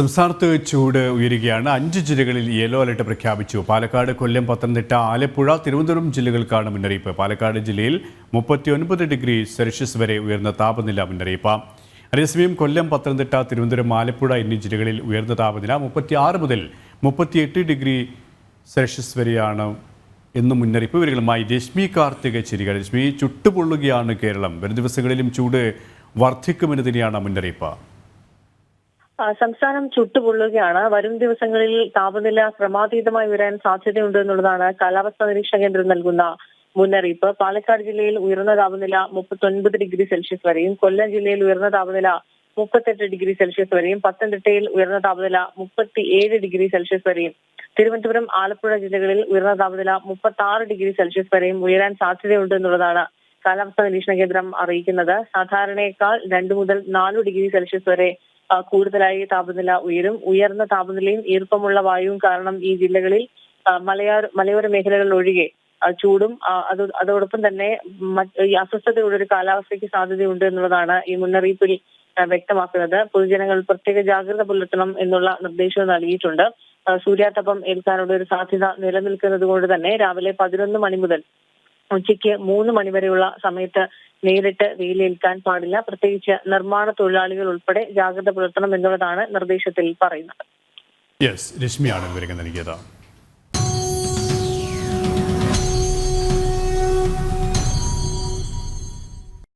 സംസ്ഥാനത്ത് ചൂട് ഉയരുകയാണ്. അഞ്ച് ജില്ലകളിൽ യെല്ലോ അലർട്ട് പ്രഖ്യാപിച്ചു. പാലക്കാട് കൊല്ലം പത്തനംതിട്ട ആലപ്പുഴ തിരുവനന്തപുരം ജില്ലകൾക്കാണ് മുന്നറിയിപ്പ്. പാലക്കാട് ജില്ലയിൽ മുപ്പത്തിയൊൻപത് ഡിഗ്രി സെൽഷ്യസ് വരെ ഉയർന്ന താപനില മുന്നറിയിപ്പ്. അതേസമയം കൊല്ലം പത്തനംതിട്ട തിരുവനന്തപുരം ആലപ്പുഴ എന്നീ ജില്ലകളിൽ ഉയർന്ന താപനില മുപ്പത്തിയാറ് മുതൽ മുപ്പത്തിയെട്ട് ഡിഗ്രി സെൽഷ്യസ് വരെയാണ് എന്ന് മുന്നറിയിപ്പ് വിവരങ്ങളുമായി രശ്മി കാർത്തിക ചിരിക രശ്മി ചുട്ടുപൊള്ളുകയാണ് കേരളം. വരും ദിവസങ്ങളിലും ചൂട് വർദ്ധിക്കുമെന്ന് തന്നെയാണ് മുന്നറിയിപ്പ്. സംസ്ഥാനം ചുട്ടുപൊള്ളുകയാണ്. വരും ദിവസങ്ങളിൽ താപനില ക്രമാതീതമായി ഉയരാൻ സാധ്യതയുണ്ട് എന്നുള്ളതാണ് കാലാവസ്ഥാ നിരീക്ഷണ കേന്ദ്രം നൽകുന്ന മുന്നറിയിപ്പ്. പാലക്കാട് ജില്ലയിൽ ഉയർന്ന താപനില മുപ്പത്തൊൻപത് ഡിഗ്രി സെൽഷ്യസ് വരെയും കൊല്ലം ജില്ലയിൽ ഉയർന്ന താപനില മുപ്പത്തെട്ട് ഡിഗ്രി സെൽഷ്യസ് വരെയും പത്തനംതിട്ടയിൽ ഉയർന്ന താപനില മുപ്പത്തിയേഴ് ഡിഗ്രി സെൽഷ്യസ് വരെയും തിരുവനന്തപുരം ആലപ്പുഴ ജില്ലകളിൽ ഉയർന്ന താപനില മുപ്പത്തി ആറ് ഡിഗ്രി സെൽഷ്യസ് വരെയും ഉയരാൻ സാധ്യതയുണ്ട് എന്നുള്ളതാണ് കാലാവസ്ഥാ നിരീക്ഷണ കേന്ദ്രം അറിയിക്കുന്നത്. സാധാരണയേക്കാൾ രണ്ടു മുതൽ നാലു ഡിഗ്രി സെൽഷ്യസ് വരെ കൂടുതലായി താപനില ഉയരും. ഉയർന്ന താപനിലയും ഈർപ്പമുള്ള വായുവും കാരണം ഈ ജില്ലകളിൽ മലയോര മലയോര മേഖലകളിൽ ഒഴികെ ചൂടും അത് അതോടൊപ്പം തന്നെ ഈ ഒരു കാലാവസ്ഥയ്ക്ക് സാധ്യതയുണ്ട് എന്നുള്ളതാണ് ഈ മുന്നറിയിപ്പിൽ വ്യക്തമാക്കുന്നത്. പൊതുജനങ്ങൾ പ്രത്യേക ജാഗ്രത പുലർത്തണം എന്നുള്ള നിർദ്ദേശവും നൽകിയിട്ടുണ്ട്. സൂര്യാതപം ഏൽക്കാനുള്ള ഒരു സാധ്യത നിലനിൽക്കുന്നത് കൊണ്ട് തന്നെ രാവിലെ പതിനൊന്ന് മണി മുതൽ ഉച്ചയ്ക്ക് മൂന്ന് മണിവരെയുള്ള സമയത്ത് നേരിട്ട് വെയിലേൽക്കാൻ പാടില്ല. പ്രത്യേകിച്ച് നിർമ്മാണ തൊഴിലാളികൾ ഉൾപ്പെടെ ജാഗ്രത പുലർത്തണം എന്നുള്ളതാണ് നിർദ്ദേശത്തിൽ പറയുന്നത്. യെസ് രശ്മിയാണ് വിവരങ്ങൾ നൽകിയത്.